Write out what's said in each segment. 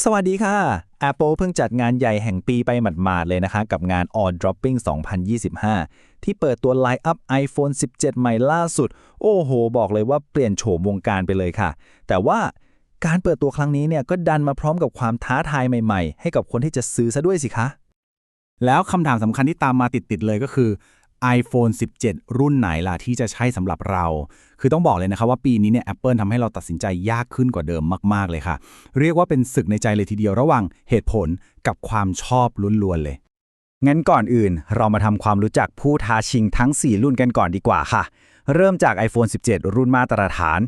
สวัสดีค่ะ Apple เพิ่งจัดงานใหญ่แห่งปีไปหมาดๆเลยนะคะ กับงาน All Dropping 2025 ที่เปิดตัวไลน์อัพ iPhone 17 ใหม่ล่าสุด โอ้โห บอกเลยว่าเปลี่ยนโฉมวงการไปเลยค่ะ แต่ว่าการเปิดตัวครั้งนี้เนี่ยก็ดันมาพร้อมกับความท้าทายใหม่ๆ ให้กับคนที่จะซื้อซะด้วยสิคะ แล้วคำถามสำคัญที่ตามมาติดๆเลยก็คือ iPhone 17 รุ่นไหนล่ะที่จะใช่สำหรับเรา คือต้องบอกเลยนะครับว่าปีนี้เนี่ย Apple ทำให้เราตัดสินใจยากขึ้นกว่าเดิมมาก ๆ เลยค่ะ เรียกว่าเป็นศึกในใจเลยทีเดียวระหว่างเหตุผลกับความชอบล้วน ๆ เลย งั้นก่อนอื่นเรามาทำความรู้จักผู้ท้าชิงทั้ง 4 รุ่นกันก่อนดีกว่าค่ะ เริ่มจาก iPhone 17 รุ่นมาตรฐาน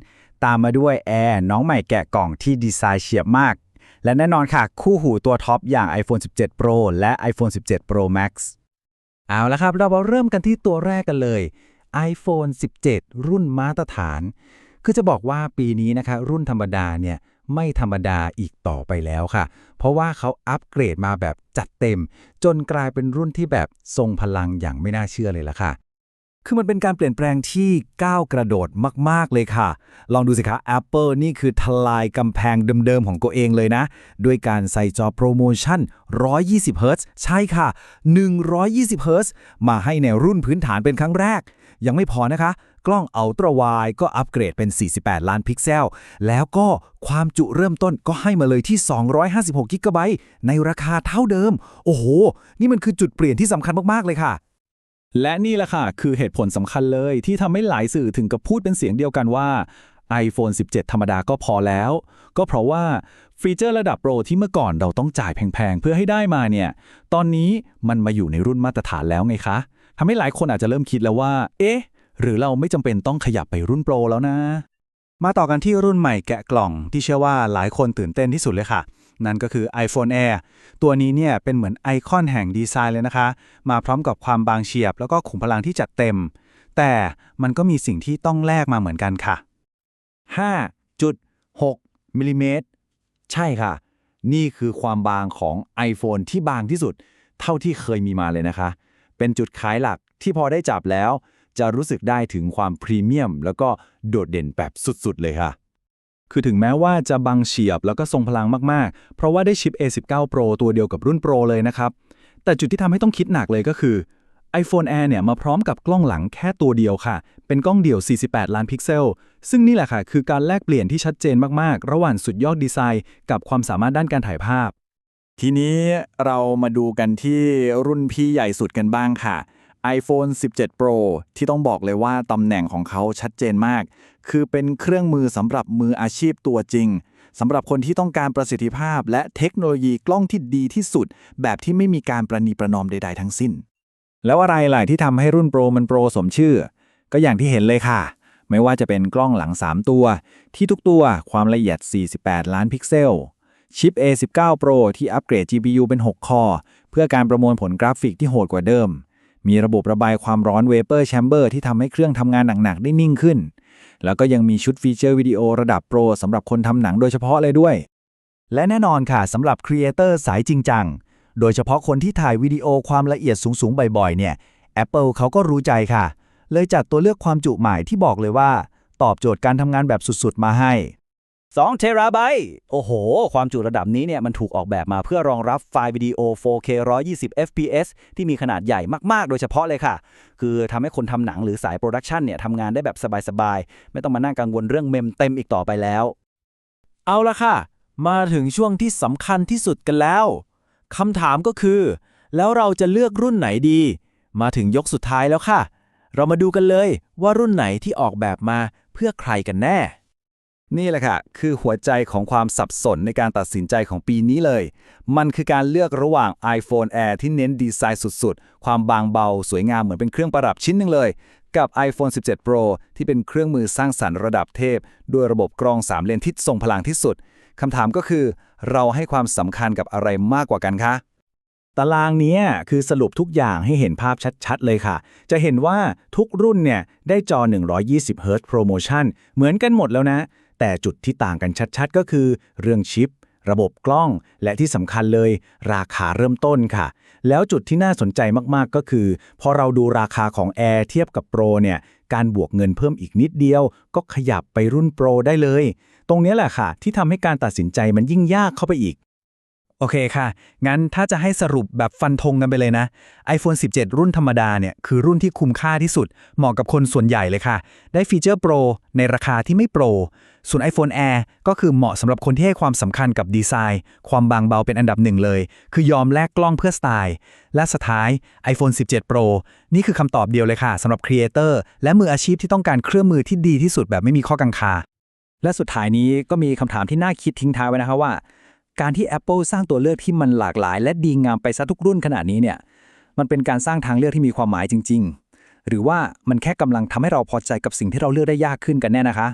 ตามมาด้วย Air น้องใหม่แกะกล่องที่ดีไซน์เฉียบมาก และแน่นอนค่ะ คู่หูตัวท็อปอย่าง iPhone 17 Pro และ iPhone 17 Pro Max เอาละครับ เรามาเริ่มกันที่ตัวแรกกันเลย iPhone 17 รุ่นมาตรฐาน คือจะบอกว่าปีนี้นะคะรุ่นธรรมดาเนี่ยไม่ธรรมดาอีกต่อไปแล้วค่ะ เพราะว่าเขาอัปเกรดมาแบบจัดเต็ม จนกลายเป็นรุ่นที่แบบทรงพลังอย่างไม่น่าเชื่อเลยล่ะค่ะ คือมันเป็นการเปลี่ยนแปลงที่ก้าวกระโดดมาก ๆ เลยค่ะ ลองดูสิคะ Apple นี่คือทลายกำแพงเดิม ๆ ของตัวเองเลยนะ ด้วยการใส่จอโปรโมชั่น 120 Hz ใช่ค่ะ 120 Hz มาให้ในรุ่นพื้นฐานเป็นครั้งแรก ยังไม่พอนะคะ กล้องอัลตร้าไวด์ก็อัปเกรดเป็น 48 ล้านพิกเซล แล้วก็ความจุเริ่มต้นก็ให้มาเลยที่ 256กิกะไบต์ในราคาเท่าเดิม โอ้โห นี่มันคือจุดเปลี่ยนที่สำคัญมาก ๆ เลยค่ะ และนี่แหละค่ะ คือเหตุผลสำคัญเลยที่ทำให้หลายสื่อถึงกับพูดเป็นเสียงเดียวกันว่า iPhone 17 ธรรมดาก็พอแล้ว ก็เพราะว่าฟีเจอร์ระดับโปรที่เมื่อก่อนเราต้องจ่ายแพงๆ เพื่อให้ได้มาเนี่ย ตอนนี้มันมาอยู่ในรุ่นมาตรฐานแล้วไงคะทำให้หลายคนอาจจะเริ่มคิดแล้วว่า เอ๊ะ หรือเราไม่จำเป็นต้องขยับไปรุ่นโปรแล้วนะ มาต่อกันที่รุ่นใหม่แกะกล่องที่เชื่อว่าหลายคนตื่นเต้นที่สุดเลยค่ะ นั่นก็คือ iPhone Air ตัวนี้เนี่ยเป็นเหมือนไอคอนแห่งดีไซน์เลยนะคะ มาพร้อมกับความบางเฉียบ แล้วก็ขุมพลังที่จัดเต็ม แต่มันก็มีสิ่งที่ต้องแลกมาเหมือนกันค่ะ 5.6มิลลิเมตรใช่ค่ะ นี่คือความบางของ iPhone ที่บางที่สุด เท่าที่เคยมีมาเลยนะคะ เป็นจุดขายหลักที่พอได้จับแล้ว จะรู้สึกได้ถึงความพรีเมียม แล้วก็โดดเด่นแบบสุดๆเลยค่ะ คือถึงแม้ว่าจะบางเฉียบแล้วก็ทรงพลังมากๆ เพราะว่าได้ชิป A19 Pro ตัวเดียวกับรุ่น Pro เลยนะครับ แต่จุดที่ทำให้ต้องคิดหนักเลยก็คือ iPhone Air เนี่ยมาพร้อมกับกล้องหลังแค่ตัวเดียวค่ะ เป็นกล้องเดี่ยว 48 ล้านพิกเซล ซึ่งนี่แหละค่ะ คือการแลกเปลี่ยนที่ชัดเจนมากๆ ระหว่างสุดยอดดีไซน์ กับความสามารถด้านการถ่ายภาพ ทีนี้เรามาดูกันที่รุ่นพี่ใหญ่สุดกันบ้างค่ะ iPhone 17 Pro ที่ต้องบอกเลยว่าตำแหน่งของเขาชัดเจนมาก คือเป็นเครื่องมือสำหรับมืออาชีพตัวจริงสำหรับคนที่ต้องการประสิทธิภาพ และเทคโนโลยีกล้องที่ดีที่สุด แบบที่ไม่มีการประนีประนอมใด ๆ ทั้งสิ้น แล้วอะไรล่ะที่ทำให้รุ่นโปรมันโปรสมชื่อ ก็อย่างที่เห็นเลยค่ะ ไม่ว่าจะเป็นกล้องหลัง 3 ตัว ที่ทุกตัวความละเอียด 48 ล้านพิกเซลชิป A19 Pro ที่อัปเกรด GPU เป็น 6 คอเพื่อการประมวลผลกราฟิกที่โหดกว่าเดิม มีระบบระบายความร้อน Vapor Chamber ที่ทำให้เครื่องทำงานหนักๆได้นิ่งขึ้น แล้วก็ยังมีชุดฟีเจอร์วิดีโอระดับโปรสำหรับคนทำหนังโดยเฉพาะเลยด้วย และแน่นอนค่ะสำหรับครีเอเตอร์สายจริงจัง โดยเฉพาะคนที่ถ่ายวิดีโอความละเอียดสูงๆ บ่อยๆ เนี่ย Apple เขาก็รู้ใจค่ะ เลยจัดตัวเลือกความจุใหม่ที่บอกเลยว่า ตอบโจทย์การทำงานแบบสุดๆ มาให้ 2 เทราไบต์โอ้โห ความจุระดับนี้เนี่ยมันถูกออกแบบมาเพื่อรองรับไฟล์วิดีโอ 4K 120 fps ที่มีขนาดใหญ่มากๆ โดยเฉพาะเลยค่ะ คือทำให้คนทำหนังหรือสายโปรดักชันเนี่ยทำงานได้แบบสบายๆ ไม่ต้องมานั่งกังวลเรื่องเมมเต็มอีกต่อไปแล้ว เอาละค่ะ มาถึงช่วงที่สำคัญที่สุดกันแล้วคำถามก็คือ แล้วเราจะเลือกรุ่นไหนดี มาถึงยกสุดท้ายแล้วค่ะ เรามาดูกันเลยว่ารุ่นไหนที่ออกแบบมาเพื่อใครกันแน่ นี่แหละค่ะ คือหัวใจของความสับสนในการตัดสินใจของปีนี้เลย มันคือการเลือกระหว่าง iPhone Air ที่เน้นดีไซน์สุดๆ ความบางเบา สวยงามเหมือนเป็นเครื่องประดับชิ้นหนึ่งเลย กับ iPhone 17 Pro ที่เป็นเครื่องมือสร้างสรรค์ระดับเทพ ด้วยระบบกรอง3เลนที่ทรงพลังที่สุดคำถามก็คือ เราให้ความสำคัญกับอะไรมากกว่ากันคะตารางนี้คือสรุปทุกอย่างให้เห็นภาพชัดๆ เลยค่ะ จะเห็นว่าทุกรุ่นเนี่ยได้จอ 120 Hz Promotion เหมือนกันหมดแล้วนะ แต่จุดที่ต่างกันชัดๆ ก็คือ เรื่องชิป ระบบกล้อง และที่สำคัญเลย ราคาเริ่มต้นค่ะ แล้วจุดที่น่าสนใจมากๆก็คือ พอเราดูราคาของ Air เทียบกับ Pro เนี่ย การบวกเงินเพิ่มอีกนิดเดียว ก็ขยับไปรุ่น Pro ได้เลย ตรงนี้แหละค่ะ ที่ทำให้การตัดสินใจมันยิ่งยากเข้าไปอีก โอเคค่ะ งั้นถ้าจะให้สรุปแบบฟันธงกันไปเลยนะ iPhone 17 รุ่นธรรมดาเนี่ย คือรุ่นที่คุ้มค่าที่สุด เหมาะกับคนส่วนใหญ่เลยค่ะ ได้ฟีเจอร์โปรในราคาที่ไม่โปร ส่วน iPhone Air ก็คือเหมาะสำหรับคนที่ให้ความสำคัญกับดีไซน์ ความบางเบาเป็นอันดับหนึ่งเลย คือยอมแลกกล้องเพื่อสไตล์ และสุดท้าย iPhone 17 Pro นี่คือคำตอบเดียวเลยค่ะสำหรับครีเอเตอร์และมืออาชีพที่ต้องการเครื่องมือที่ดีที่สุดแบบไม่มีข้อกังขาและสุดท้ายนี้ก็มีคำถามที่น่าคิดทิ้งท้ายไว้นะครับว่า การที่ Apple สร้างตัวเลือกที่มันหลากหลาย และดีงามไปซะทุกรุ่นขนาดนี้เนี่ย มันเป็นการสร้างทางเลือกที่มีความหมายจริง ๆ หรือว่ามันแค่กำลังทำให้เราพอใจกับสิ่งที่เราเลือกได้ยากขึ้นกันแน่นะคะ